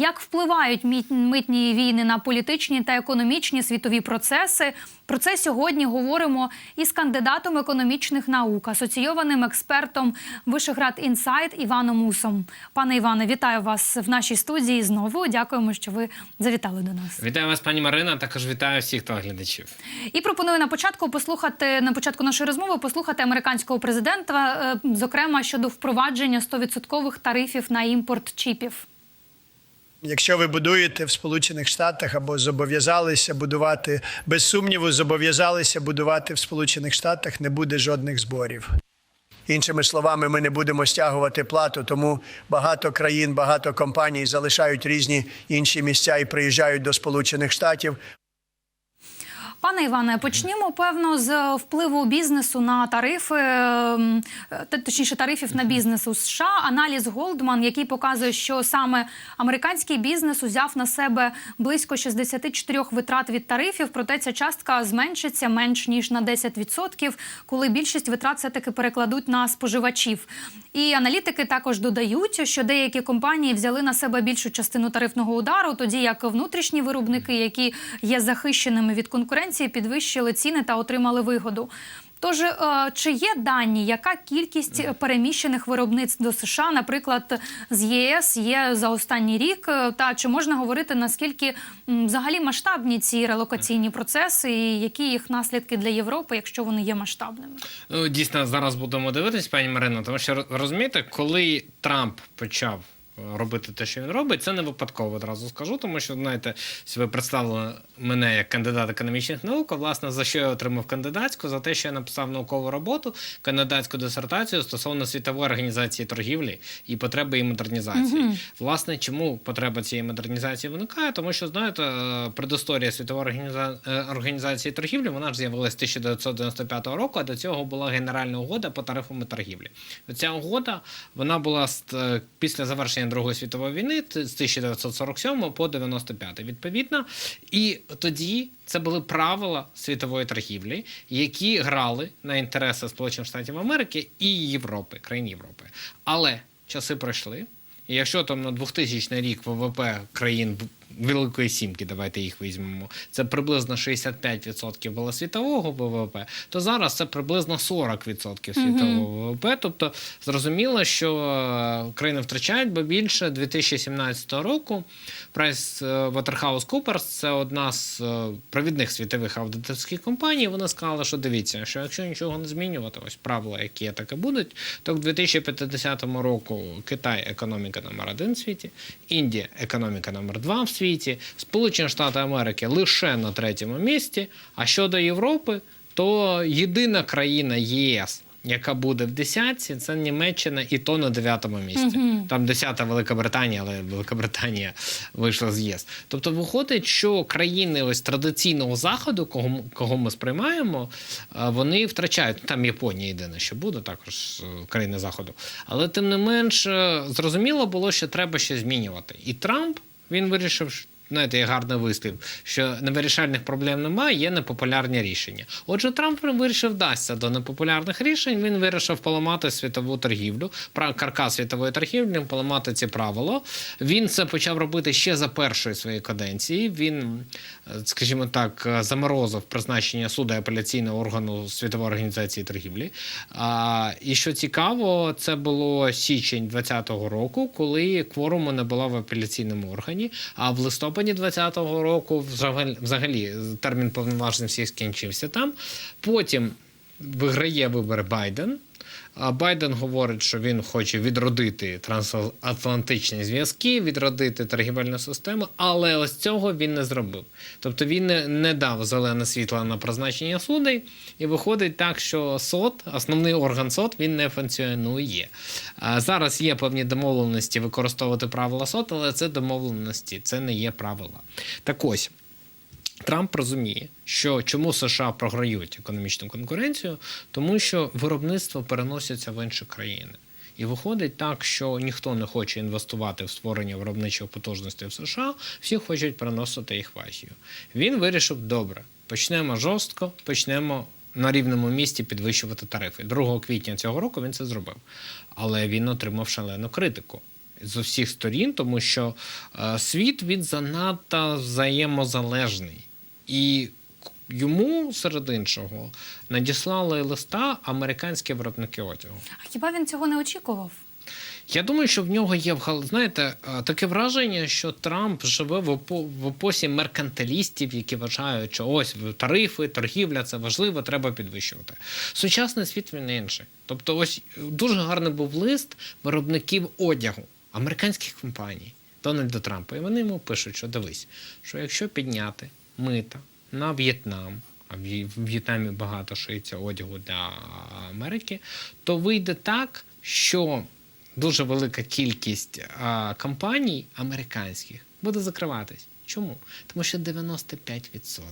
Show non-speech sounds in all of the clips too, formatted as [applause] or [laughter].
Як впливають митні війни на політичні та економічні світові процеси? Про це сьогодні говоримо із кандидатом економічних наук, асоційованим експертом Вишеград Інсайт Іваном Мусом. Пане Іване, вітаю вас в нашій студії знову. Дякуємо, що ви завітали до нас. Вітаю вас, пані Марина. Також вітаю всіх телеглядачів. І пропоную на початку послухати на початку нашої розмови послухати американського президента, е, зокрема щодо впровадження 100% тарифів на імпорт чіпів. Якщо ви будуєте в Сполучених Штатах або зобов'язалися будувати, без сумніву, зобов'язалися будувати в Сполучених Штатах, не буде жодних зборів. Іншими словами, ми не будемо стягувати плату, тому багато країн, багато компаній залишають різні інші місця і приїжджають до Сполучених Штатів. Пане Іване, почнімо певно з впливу бізнесу на тарифи, ем, е, точніше тарифів на бізнес у США. Аналіз Голдман, який показує, що саме американський бізнес узяв на себе близько 64 витрат від тарифів, проте ця частка зменшиться менш ніж на 10%, коли більшість витрат все таки перекладуть на споживачів. І аналітики також додають, що деякі компанії взяли на себе більшу частину тарифного удару, тоді як внутрішні виробники, які є захищеними від конкуренції, підвищили ціни та отримали вигоду. Тож, е, чи є дані, яка кількість переміщених виробництв до США, наприклад, з ЄС є за останній рік? Е, Та чи можна говорити наскільки взагалі масштабні ці релокаційні процеси, і які їх наслідки для Європи, якщо вони є масштабними? Ну, дійсно, зараз будемо дивитись, пані Марино, тому що розумієте, коли Трамп почав. Робити те, що він робить, це не випадково одразу скажу, тому що знаєте, ви представили мене як кандидат економічних наук. а, Власне, за що я отримав кандидатську? За те, що я написав наукову роботу, кандидатську дисертацію стосовно світової організації торгівлі і потреби її модернізації. Власне, чому потреба цієї модернізації виникає? Тому що знаєте, е, предісторія світової організа... е, організації торгівлі вона ж з'явилася 1995 року. А до цього була генеральна угода по тарифам торгівлі. Ця угода вона була після завершення Другої світової війни з 1947 по 95 відповідно. І тоді це були правила світової торгівлі, які грали на інтереси Сполучених Штатів Америки і Європи, країн Європи. Але часи пройшли. І якщо там на 2000 рік ВВП країн Великої Сімки, давайте їх візьмемо, це приблизно 65% було світового ВВП, то зараз це приблизно 40% світового ВВП. Тобто зрозуміло, що е, країни втрачають, бо більше 2017 року PricewaterhouseCoopers, це одна з е, провідних світових аудиторських компаній. Вони сказали, що дивіться, що якщо нічого не змінювати, ось правила, які є, так і будуть, то в 2050 року Китай економіка номер один в світі, Індія економіка номер два в світі, Сполучені Штати Америки лише на третьому місці. А щодо Європи, то єдина країна ЄС. Яка буде в десятці, це Німеччина, і то на дев'ятому місці. Там десята Велика Британія, але Велика Британія вийшла з ЄС. Тобто, виходить, що країни ось традиційного заходу, кого, кого ми сприймаємо, е, вони втрачають. Там Японія єдине, що буде, також е, країни заходу. Але тим не менш, зрозуміло було, що треба щось змінювати. І Трамп він вирішив. Знаєте, є гарний вислів, що невирішальних проблем немає, є непопулярні рішення. Отже, Трамп вирішив вдасться до непопулярних рішень. Він вирішив поламати світову торгівлю, каркас світової торгівлі, поламати ці правила. Він це почав робити ще за першої своєї каденції. Він, скажімо так, заморозив призначення суду апеляційного органу світової організації торгівлі. А, і що цікаво, це було січень 2020 року, коли кворуму не було в апеляційному органі. А в листопаді 2020 року взагалі, взагалі термін повноважень всіх скінчився там. Потім виграє вибори Байден. А Байден говорить, що він хоче відродити трансатлантичні зв'язки, відродити торгівельну систему, але ось цього він не зробив. Тобто він не, не дав зелене світло на призначення судей, і виходить так, що СОТ, основний орган СОТ, він не функціонує. А зараз є певні домовленості використовувати правила СОТ, але це домовленості, це не є правила. Так ось. Трамп розуміє, що чому США програють економічну конкуренцію, тому що виробництво переноситься в інші країни. І виходить так, що ніхто не хоче інвестувати в створення виробничих потужностей в США, всі хочуть переносити їх в Азію. Він вирішив добре, почнемо жорстко, почнемо на рівному місці підвищувати тарифи. 2 квітня цього року він це зробив. Але він отримав шалену критику. з усіх сторін, тому що е, світ він занадто взаємозалежний. І йому, серед іншого, надіслали листа американські виробники одягу. А хіба він цього не очікував? Я думаю, що в нього є знаєте, е, таке враження, що Трамп живе в, епосі меркантилістів, які вважають, що ось тарифи, торгівля це важливо, треба підвищувати. Сучасний світ він інший. Тобто, ось е, дуже гарний був лист виробників одягу американських компаній Дональда Трампа. І вони йому пишуть, що дивись, що якщо підняти мита на В'єтнам. А в В'єтнамі багато шиється одягу для Америки, то вийде так, що дуже велика кількість а, компаній американських буде закриватись. Чому? Тому що 95%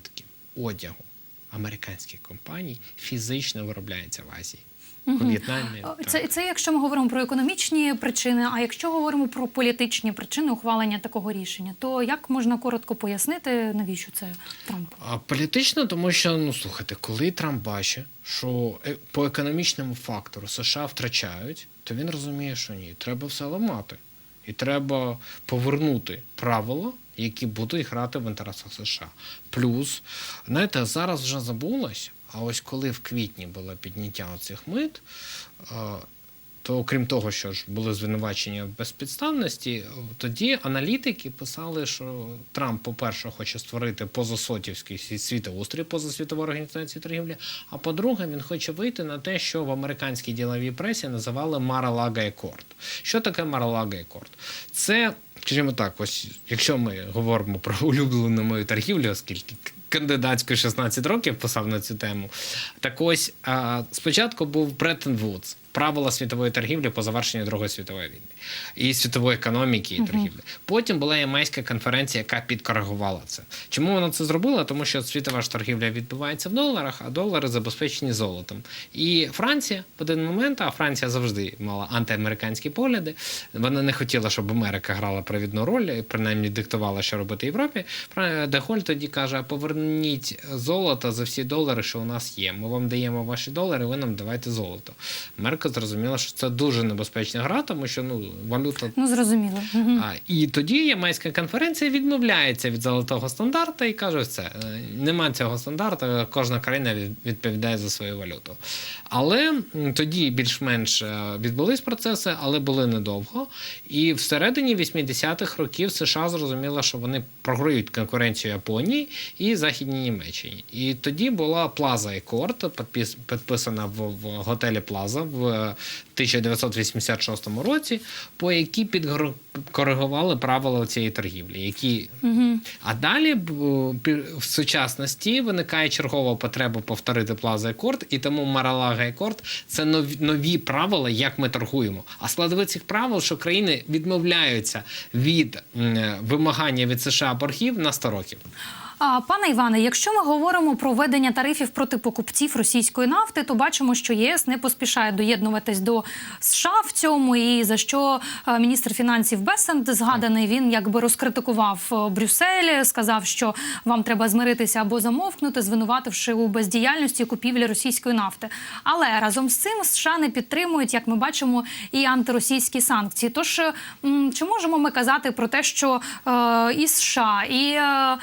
одягу американських компаній фізично виробляється в Азії. В'єтнамі. Це, це якщо ми говоримо про економічні причини. А якщо говоримо про політичні причини ухвалення такого рішення, то як можна коротко пояснити, навіщо це Трамп? А політично, тому що ну слухайте, коли Трамп бачить, що е- по економічному фактору США втрачають, то він розуміє, що ні, треба все ламати. І треба повернути правила, які будуть грати в інтересах США. Плюс, знаєте, зараз вже забулось, а ось коли в квітні було підняття оцих мит, то окрім того, що ж були звинувачення в безпідставності, тоді аналітики писали, що Трамп, по-перше, хоче створити позасотівський сві- світоустрій позасвітову організацію торгівлі. А по-друге, він хоче вийти на те, що в американській діловій пресі називали Мара-Лага Екорд. Що таке Мара-Лага Екорд? Це, скажімо так, ось якщо ми говоримо про [laughs] улюблену мою торгівлю, оскільки кандидатською 16 років писав на цю тему. Так ось спочатку був Бреттон Вудс. Правила світової торгівлі по завершенню Другої світової війни і світової економіки і торгівлі. Потім була Ямайська конференція, яка підкоригувала це. Чому вона це зробила? Тому що світова ж торгівля відбувається в доларах, а долари забезпечені золотом. І Франція в один момент, а Франція завжди мала антиамериканські погляди. Вона не хотіла, щоб Америка грала провідну роль, і принаймні диктувала, що робити Європі. Деголь тоді каже: поверніть золото за всі долари, що у нас є. Ми вам даємо ваші долари, ви нам давайте золото. Америка зрозуміла, що це дуже небезпечна гра, тому що ну валюта Ну зрозуміло. А, і тоді Ямайська конференція відмовляється від золотого стандарта і каже: все, е, нема цього стандарту, кожна країна відповідає за свою валюту. Але тоді більш-менш е, відбулись процеси, але були недовго. І всередині 80-х років США зрозуміло, що вони програють конкуренцію Японії і Західній Німеччині. І тоді була Плаза Екорд, підпис- підписана в готелі Плаза в 1986 році, по якій підкоригували правила цієї торгівлі. Які... А далі в сучасності виникає чергова потреба повторити Плаза Екорд, і тому Маралага Екорд це нові, нові правила, як ми торгуємо. А складові цих правил, що країни відмовляються від вимагання від США боргів на 100 років. Пане Іване, якщо ми говоримо про введення тарифів проти покупців російської нафти, то бачимо, що ЄС не поспішає доєднуватись до США в цьому, і за що е, міністр фінансів Бесент згаданий він якби розкритикував е, Брюссель, сказав, що вам треба змиритися або замовкнути, звинувативши у бездіяльності купівлі російської нафти. Але разом з цим США не підтримують, як ми бачимо, і антиросійські санкції. Тож е, чи можемо ми казати про те, що і США, і е,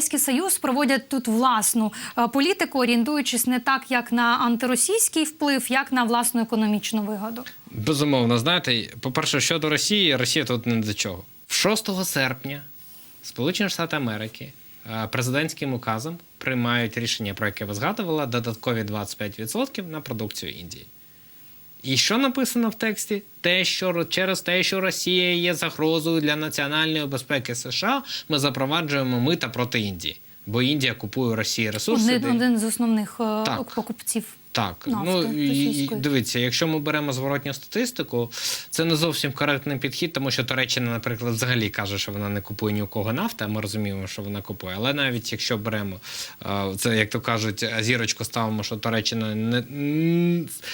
Європейський Союз проводять тут власну е, політику, орієнтуючись не так, як на антиросійський вплив, як на власну економічну вигоду? Безумовно, знаєте, по-перше, щодо Росії, Росія тут не до чого. 6 серпня Сполучені Штати Америки е, президентським указом приймають рішення, про яке ви згадували, додаткові 25% на продукцію Індії. І що написано в тексті? Те, що через те, що Росія є загрозою для національної безпеки США, ми запроваджуємо мита проти Індії. Бо Індія купує Росії ресурси. Один, де- один з основних е, Так. покупців. Так, нафти ну і, і дивіться, якщо ми беремо зворотню статистику, це не зовсім коректний підхід, тому що Туреччина, наприклад, взагалі каже, що вона не купує ні у кого нафти, а ми розуміємо, що вона купує. Але навіть якщо беремо е, це, як то кажуть, зірочку ставимо, що Туреччина не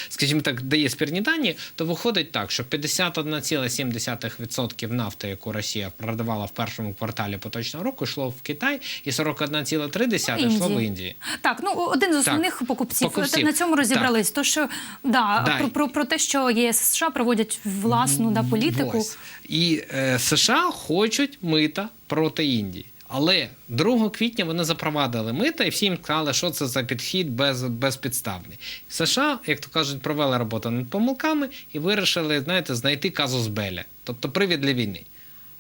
скажімо так, дає спірні дані, то виходить так, що 51,7% нафти, яку Росія продавала в першому кварталі поточного року, йшло в Китай, і 41,3% йшло в Індії. Так, ну один з Так, основних покупців. покупців. На цьому чому розібрались? То що да, Да. Про, про, про те, що ЄС США проводять власну да, політику. Ось. І е, США хочуть мита проти Індії. Але 2 квітня вони запровадили мита і всім сказали, що це за підхід без, безпідставний. США, як то кажуть, провели роботу над помилками і вирішили, знаєте, знайти казус Беля, тобто привід для війни.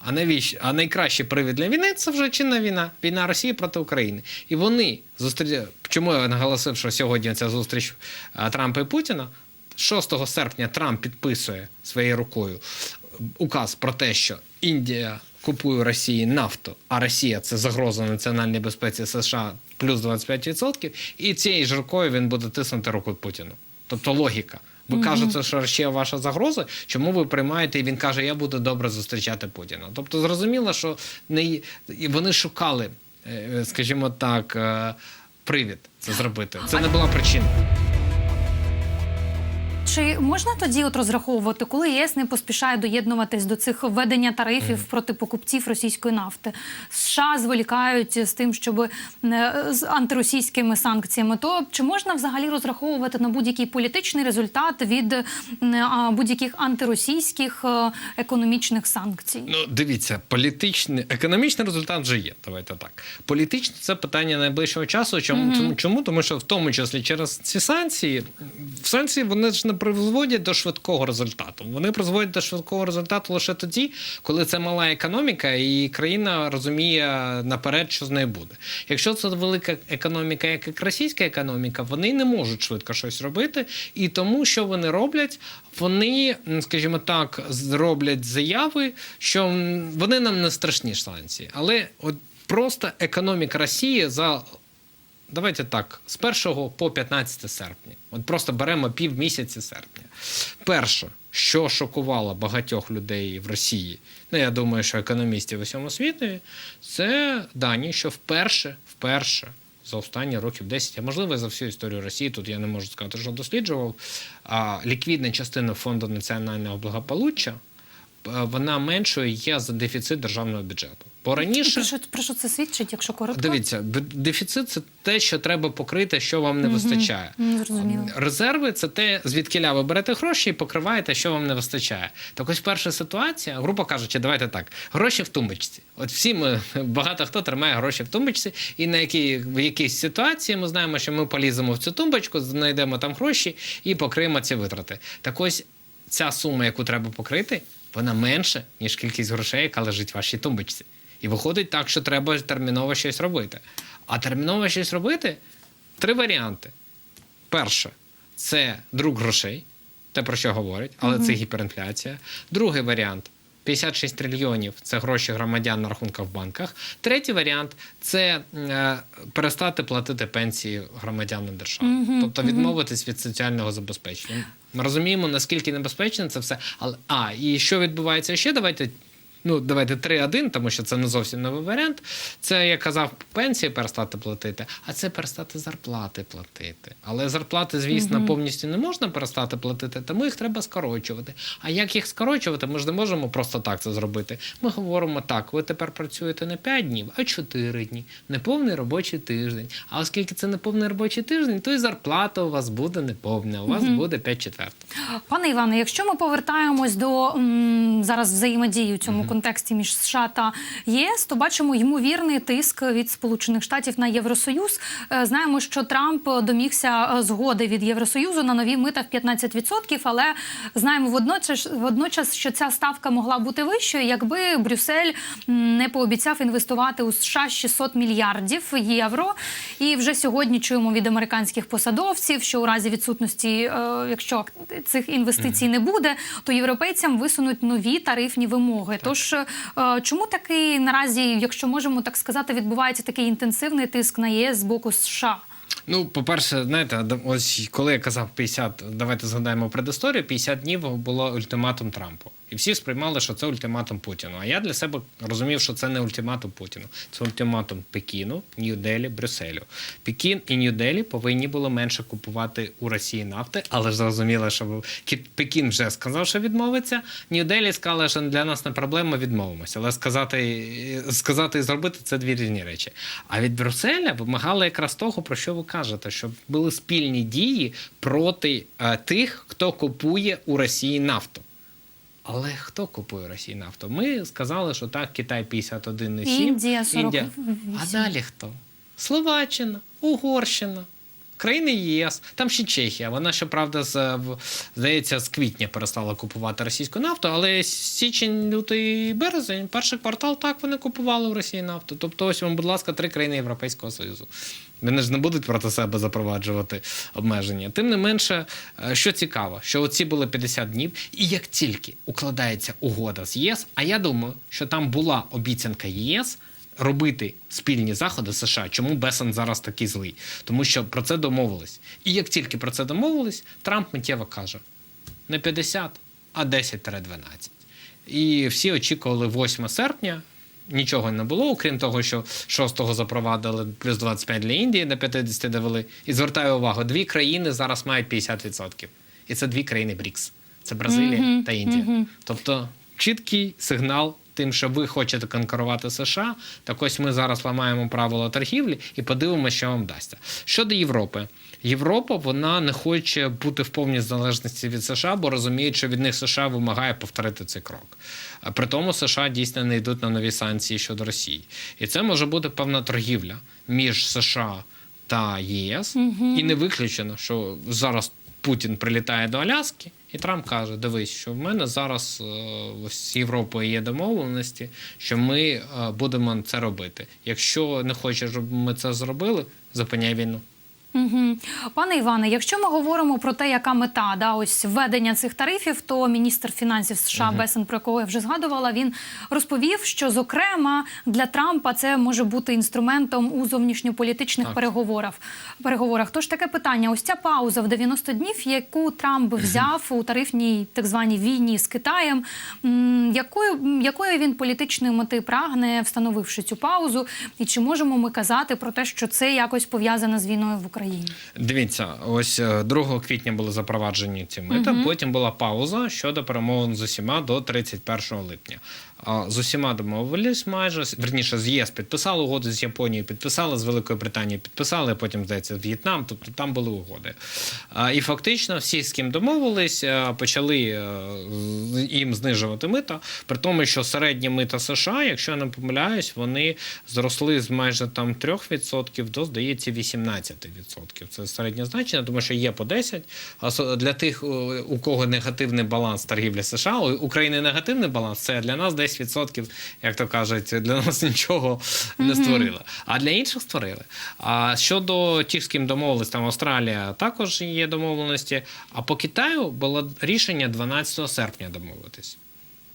А навіщо? А найкращий привід для війни це вже чинна війна, війна Росії проти України. І вони зустрі... Чому я наголосив, що сьогодні ця зустріч Трампа і Путіна? 6 серпня Трамп підписує своєю рукою указ про те, що Індія купує Росії нафту, а Росія це загроза національній безпеці США плюс 25%, і цією ж рукою він буде тиснути руку Путіну. Тобто логіка. Ви кажете, що ще ваша загроза. Чому ви приймаєте? І він каже, я буду добре зустрічати Путіна. Тобто, зрозуміло, що не і вони шукали, е, скажімо так, е, привід це зробити. Це не була причина. Чи можна тоді от розраховувати, коли ЄС не поспішає доєднуватись до цих введення тарифів проти покупців російської нафти? США зволікають з тим, щоб е, з антиросійськими санкціями. То чи можна взагалі розраховувати на будь-який політичний результат від е, будь-яких антиросійських е, економічних санкцій? Ну, дивіться, політичний, економічний результат вже є. Давайте так. Політичне це питання найближчого часу. Чому? Чому? Чому? Тому що в тому числі через ці санкції, в санкції вони ж не призводять до швидкого результату. Вони призводять до швидкого результату лише тоді, коли це мала економіка, і країна розуміє наперед, що з нею буде. Якщо це велика економіка, як і російська економіка, вони не можуть швидко щось робити, і тому, що вони роблять, вони, скажімо так, зроблять заяви, що вони нам не страшні санкції, але от просто економіка Росії за. Давайте так, з 1 по 15 серпня. От просто беремо півмісяці серпня. Перше, що шокувало багатьох людей в Росії, ну я думаю, що економістів у всьому світі, це дані, що вперше, вперше за останні років 10, а можливо за всю історію Росії, тут я не можу сказати, що досліджував, а ліквідна частина фонду національного благополуччя. Е, Вона меншою є за дефіцит державного бюджету. Бо раніше Про що, про що це свідчить, якщо коротко? Дивіться, дефіцит це те, що треба покрити, що вам не вистачає. Ну, зрозуміло. Резерви це те, звідкиля ви берете гроші і покриваєте, що вам не вистачає. Так ось перша ситуація, грубо кажучи, давайте так: гроші в тумбочці. От всі ми [laughs] багато хто тримає гроші в тумбочці, і на якій в якійсь ситуації ми знаємо, що ми поліземо в цю тумбочку, знайдемо там гроші і покриємо ці витрати. Так ось ця сума, яку треба покрити, вона менша, ніж кількість грошей, яка лежить в вашій тумбочці. І виходить так, що треба терміново щось робити. А терміново щось робити три варіанти. Перше, це друк грошей, те про що говорять, але це гіперінфляція. Другий варіант 56 трильйонів це гроші громадян на рахунках в банках. Третій варіант це е, перестати платити пенсії громадянам держави, тобто відмовитись від соціального забезпечення. Ми розуміємо, наскільки небезпечно це все. Але а і що відбувається ще? Давайте Ну, давайте 3-1, тому що це не зовсім новий варіант. Це, я казав, пенсії перестати платити, а це перестати зарплати платити. Але зарплати, звісно, повністю не можна перестати платити, тому їх треба скорочувати. А як їх скорочувати, ми ж не можемо просто так це зробити. Ми говоримо так: ви тепер працюєте не 5 днів, а 4 дні. Неповний робочий тиждень. А оскільки це неповний робочий тиждень, то і зарплата у вас буде неповна, у вас буде 5 четвертих. Пане Іване, якщо ми повертаємось до м, зараз взаємодії у цьому контексті між США та ЄС, то бачимо ймовірний тиск від Сполучених Штатів на Євросоюз. Е, Знаємо, що Трамп домігся е, згоди від Євросоюзу на нові мита в 15%, але знаємо водночас, водночас, що ця ставка могла бути вищою, якби Брюссель не пообіцяв інвестувати у США 600 мільярдів євро. І вже сьогодні чуємо від американських посадовців, що у разі відсутності, е, якщо цих інвестицій не буде, то європейцям висунуть нові тарифні вимоги. Тож е, чому такий наразі, якщо можемо так сказати, відбувається такий інтенсивний тиск на ЄС з боку США? Ну, по-перше, знаєте, ось коли я казав 50, давайте згадаємо предісторію, 50 днів було ультиматум Трампу. І всі сприймали, що це ультиматум Путіну. А я для себе розумів, що це не ультиматум Путіну, це ультиматум Пекіну, Нью-Делі, Брюсселю. Пекін і Нью-Делі повинні були менше купувати у Росії нафти, але ж зрозуміло, що Кі- Пекін вже сказав, що відмовиться. Нью-Делі сказали, що для нас не проблема, відмовимося. Але сказати, сказати і зробити це дві різні речі. А від Брюсселя вимагали якраз того, про що ви кажете, щоб були спільні дії проти е, тих, хто купує у Росії нафту. Але хто купує Росії нафту? Ми сказали, що так, Китай 51,7. Індія 48. А далі хто? Словаччина, Угорщина. Країни ЄС, там ще Чехія. Вона, щоправда, з, здається, з квітня перестала купувати російську нафту, але січень, лютий, березень, перший квартал так вони купували в Росії нафту. Тобто, ось вам, будь ласка, три країни Європейського Союзу. Вони ж не будуть проти себе запроваджувати обмеження. Тим не менше, е, що цікаво, що оці були 50 днів, і як тільки укладається угода з ЄС, а я думаю, що там була обіцянка ЄС робити спільні заходи США. Чому Бесен зараз такий злий? Тому що про це домовились. І як тільки про це домовились, Трамп миттєво каже: не 50, а 10-12. І всі очікували 8 серпня. Нічого не було, окрім того, що 6-го запровадили плюс 25 для Індії, до 50 довели. І звертаю увагу, дві країни зараз мають 50%. І це дві країни БРІКС. Це Бразилія та Індія. Тобто чіткий сигнал тим, що ви хочете конкурувати США. Так ось ми зараз ламаємо правила торгівлі і подивимося, що вам дасться. Щодо Європи, Європа вона не хоче бути в повній залежності від США, бо розуміє, що від них США вимагає повторити цей крок. При тому США дійсно не йдуть на нові санкції щодо Росії. І це може бути певна торгівля між США та ЄС. І не виключено, що зараз Путін прилітає до Аляски, і Трамп каже: Дивись, що в мене зараз е, з Європою є домовленості, що ми е, будемо це робити. Якщо не хочеш, щоб ми це зробили, зупиняй війну. Угу. Пане Іване, якщо ми говоримо про те, яка мета да, ось введення цих тарифів, то міністр фінансів США Бесен, про якого я вже згадувала, він розповів, що зокрема для Трампа це може бути інструментом у зовнішньополітичних Так. переговорах. переговорах. Тож таке питання: ось ця пауза в 90 днів, яку Трамп взяв у тарифній так званій війні з Китаєм. Якою якої він політичної мети прагне, встановивши цю паузу, і чи можемо ми казати про те, що це якось пов'язано з війною в Україні? Дивіться, ось е, 2 квітня були запроваджені ці мита. Потім була пауза щодо перемовин з усіма до 31 липня. З усіма домовились майже верніше з ЄС підписали угоду з Японією, підписали з Великою Британією, підписали потім здається В'єтнам. Тобто там були угоди. І фактично всі, з ким домовились, е, почали е, їм знижувати мита. При тому, що середні мита США, якщо я не помиляюсь, вони зросли з майже там 3% до здається 18%. Це середнє значення, тому що є по 10. А для тих, у у кого негативний баланс торгівлі США, у України негативний баланс, це для нас 10%, як то кажуть, для нас нічого не створили. А для інших створили. А щодо тих, з ким домовились, там Австралія також є домовленості. А по Китаю було рішення 12 серпня домовитись.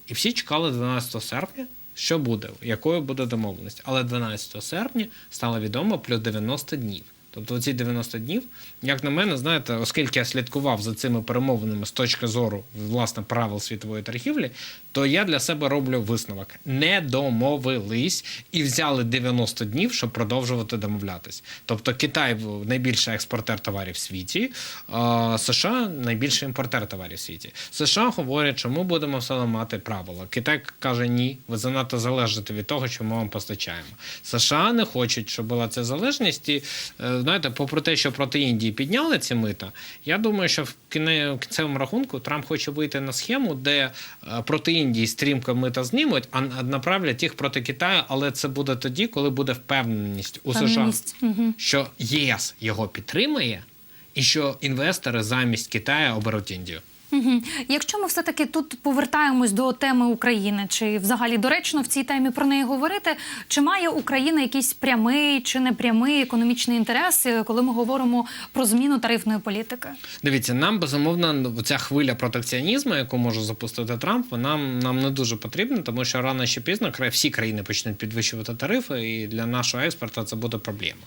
І всі чекали 12 серпня, що буде, якою буде домовленість. Але 12 серпня стало відомо плюс 90 днів. Тобто ці 90 днів, як на мене, знаєте, оскільки я слідкував за цими перемовинами з точки зору власне правил світової торгівлі, то я для себе роблю висновок: не домовились і взяли 90 днів, щоб продовжувати домовлятись. Тобто Китай найбільший експортер товарів в світі, США найбільший імпортер товарів в світі. США говорять, що ми будемо все ламати правила. Китай каже, ні, ви занадто залежите від того, що ми вам постачаємо. США не хочуть, щоб була ця залежність. І е, знаєте, попри те, що проти Індії підняли ці мита, я думаю, що в кінцевому рахунку Трамп хоче вийти на схему, де е, проти Індії стрімко мита знімуть, а направлять їх проти Китаю, але це буде тоді, коли буде впевненість у США, Впевненість. Що ЄС його підтримує, і що інвестори замість Китаю оберуть Індію. Якщо ми все таки тут повертаємось до теми України, чи взагалі доречно в цій темі про неї говорити, чи має Україна якийсь прямий чи непрямий економічний інтерес, е, коли ми говоримо про зміну тарифної політики? Дивіться, нам безумовно ця хвиля протекціонізму, яку може запустити Трамп, вона нам не дуже потрібна, тому що рано чи пізно всі країни почнуть підвищувати тарифи, і для нашого експорту це буде проблема.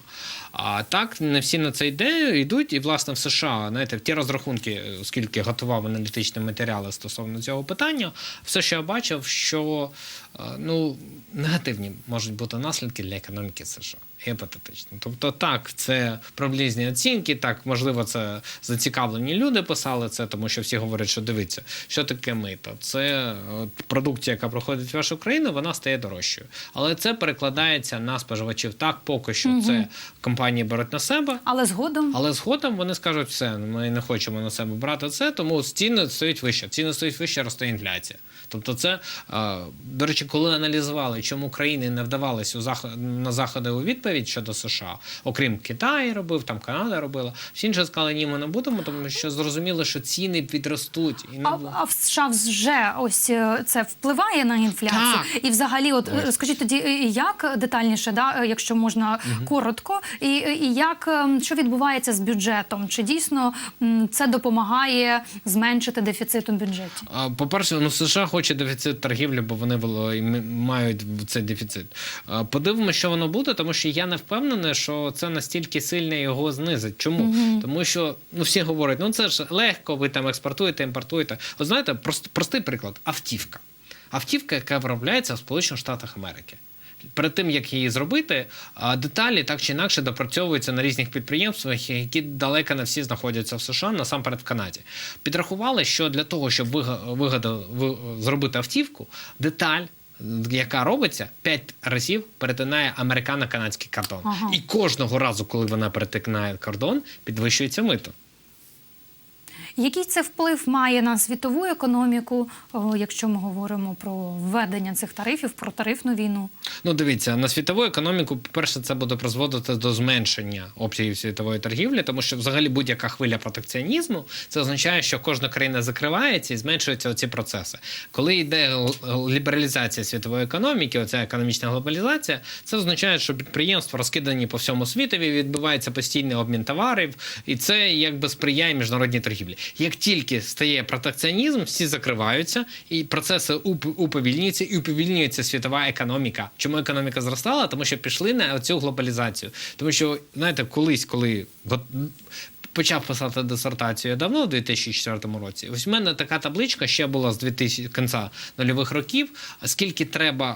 А так не всі на це ідею йдуть, і власне в США, знаєте, ті розрахунки, скільки готував аналітичні матеріали стосовно цього питання. Все, що я бачив, що е, ну, негативні можуть бути наслідки для економіки США. Гіпотетично. Тобто, так, це приблизні оцінки, так, можливо, це зацікавлені люди писали це, тому що всі говорять, що дивіться, що таке мито. Це от, продукція, яка проходить в вашу країну, вона стає дорожчою. Але це перекладається на споживачів. Так, поки що це компанії беруть на себе. Але згодом Але згодом вони скажуть, все, ми не хочемо на себе брати це, тому ціни стоять вище. Ціни стоять вище, росте інфляція. Тобто, це е, до речі, коли аналізували, чому країни не вдавалися на заходи у відповідь щодо США, окрім Китаю робив, там Канада робила. Всі інші сказали, ні, ми не будемо, тому що зрозуміло, що ціни підростуть і не А, а в США вже ось е, це впливає на інфляцію. Так. І взагалі, от е, скажіть тоді, е, як детальніше, да, е, якщо можна коротко, і, і як що відбувається з бюджетом? Чи дійсно це допомагає зменшити дефіцит у бюджеті? А, По-перше, ну США хоче дефіцит торгівлі, бо вони мають цей дефіцит. Подивимося, що воно буде, тому що я не впевнений, що це настільки сильно його знизить. Чому? Тому що ну всі говорять, ну це ж легко, ви там експортуєте, імпортуєте. От знаєте, прост- простий приклад: автівка. Автівка, яка виробляється в Сполучених Штатах Америки. Перед тим як її зробити, деталі так чи інакше допрацьовуються на різних підприємствах, які далеко не всі знаходяться в США, насамперед в Канаді. Підрахували, що для того, щоб вига- ви- зробити автівку, деталь. Яка робиться п'ять разів перетинає американо-канадський кордон, Ага. і кожного разу, коли вона перетинає кордон, підвищується мито. Який це вплив має на світову економіку, якщо ми говоримо про введення цих тарифів, про тарифну війну? Ну, дивіться, на світову економіку, по-перше, це буде призводити до зменшення обсягів світової торгівлі, тому що взагалі будь-яка хвиля протекціонізму це означає, що кожна країна закривається і зменшуються оці процеси. Коли йде лібералізація світової економіки, оця економічна глобалізація, це означає, що підприємства розкидані по всьому світові, відбувається постійний обмін товарів, і це якби сприяє міжнародній торгівлі. Як тільки стає протекціонізм, всі закриваються, і процеси уп- уповільнюються, і уповільнюється світова економіка. Чому економіка зростала? Тому що пішли на цю глобалізацію. Тому що, знаєте, колись, коли почав писати дисертацію я давно, у 2004 році. Ось в мене така табличка ще була з 2000, кінця нульових років. Скільки треба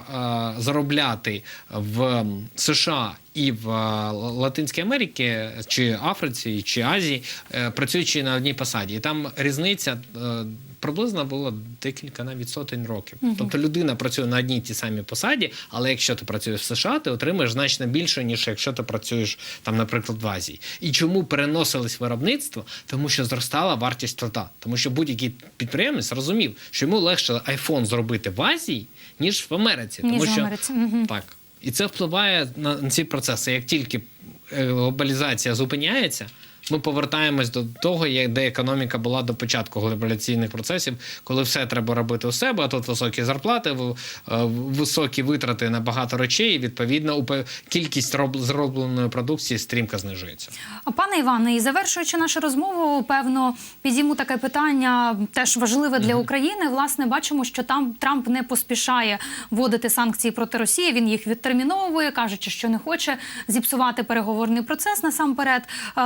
е, заробляти в США і в е, Латинській Америці, чи Африці, чи Азії, е, працюючи на одній посаді. І там різниця. е, Приблизно було декілька навіть сотень років. Тобто людина працює на одній тій самій посаді, але якщо ти працюєш в США, ти отримаєш значно більше, ніж якщо ти працюєш там, наприклад, в Азії. І чому переносились виробництво? Тому що зростала вартість труда. Тому що будь-який підприємець розумів, що йому легше iPhone зробити в Азії, ніж в Америці. Ніж тому в що Америці. Так. І це впливає на ці процеси. Як тільки е, глобалізація зупиняється, ми повертаємось до того, як де економіка була до початку глобалізаційних процесів, коли все треба робити у себе, а тут високі зарплати, е, високі витрати на багато речей. і, Відповідно, кількість роб- зробленої продукції стрімко знижується. Пане Іване, і завершуючи нашу розмову, певно, підійму таке питання теж важливе для України. Власне, бачимо, що там Трамп не поспішає вводити санкції проти Росії. Він їх відтерміновує, кажучи, що не хоче зіпсувати переговорний процес насамперед.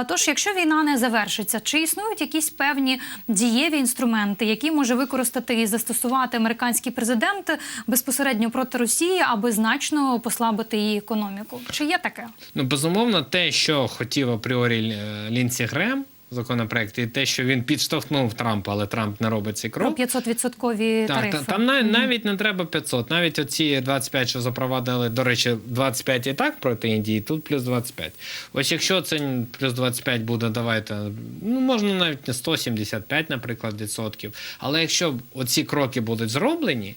Тож, якщо війна не завершиться, чи існують якісь певні дієві інструменти, які може використати і застосувати американський президент безпосередньо проти Росії, аби значно послабити її економіку? Чи є таке? Ну, безумовно, те, що хотів апріорі Лінці Грем, законопроект, і те, що він підштовхнув Трампа, але Трамп не робить цей крок. 500% Так, тарифи. та, там навіть, навіть не треба 500, навіть оці 25, що запровадили, до речі, 25 і так проти Індії, тут плюс 25. Ось якщо це плюс 25 буде, давайте, ну можна навіть не 175, наприклад, відсотків. Але якщо оці кроки будуть зроблені,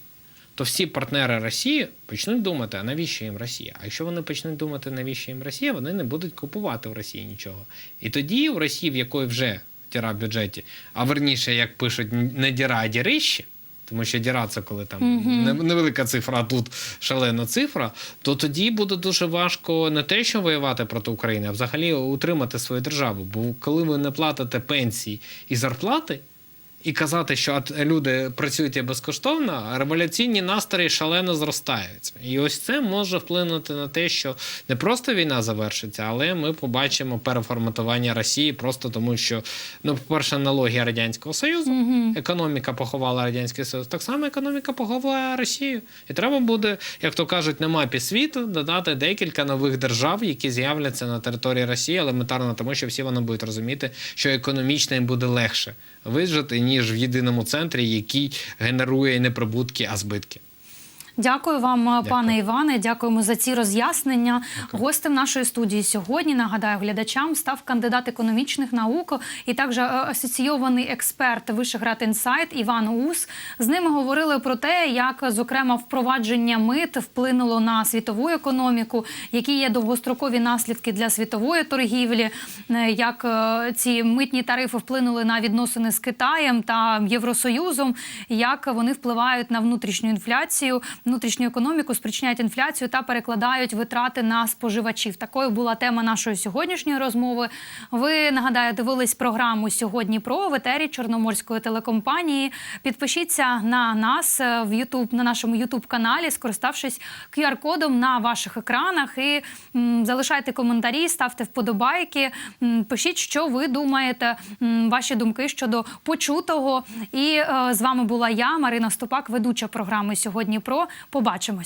то всі партнери Росії почнуть думати, а навіщо їм Росія? А якщо вони почнуть думати, навіщо їм Росія, вони не будуть купувати в Росії нічого. І тоді в Росії, в якої вже діра в бюджеті, а верніше, як пишуть, не діра, а дірище, тому що діра це коли там не- невелика цифра, а тут шалена цифра, то тоді буде дуже важко не те, що воювати проти України, а взагалі утримати свою державу. Бо коли ви не платите пенсії і зарплати, і казати, що от люди працюють безкоштовно, революційні настрої шалено зростаються. І ось це може вплинути на те, що не просто війна завершиться, але ми побачимо переформатування Росії просто тому, що ну, по-перше, аналогія радянського союзу, економіка поховала радянський союз. Так само економіка поховала Росію. І треба буде, як то кажуть, на мапі світу додати декілька нових держав, які з'являться на території Росії, елементарно тому, що всі вони будуть розуміти, що економічно їм буде легше вижити, ніж в єдиному центрі, який генерує не прибутки, а збитки. Дякую вам, пане Іване. Дякуємо за ці роз'яснення. Гостем нашої студії сьогодні нагадаю глядачам став кандидат економічних наук і також е, асоційований експерт Вишеград Інсайт Іван Ус. З ними говорили про те, як зокрема впровадження мит вплинуло на світову економіку, які є довгострокові наслідки для світової торгівлі, е, як е, ці митні тарифи вплинули на відносини з Китаєм та Євросоюзом, як вони впливають на внутрішню інфляцію, внутрішню економіку, спричиняють інфляцію та перекладають витрати на споживачів. Такою була тема нашої сьогоднішньої розмови. Ви нагадаю, дивились програму сьогодні про в етері Чорноморської телекомпанії. Підпишіться на нас е, в YouTube, на нашому youtube каналі, скориставшись QR-кодом на ваших екранах. І м, залишайте коментарі, ставте вподобайки, м, пишіть, що ви думаєте, м, ваші думки щодо почутого. І е, з вами була я, Марина Стопак, ведуча програми сьогодні. Про побачимось.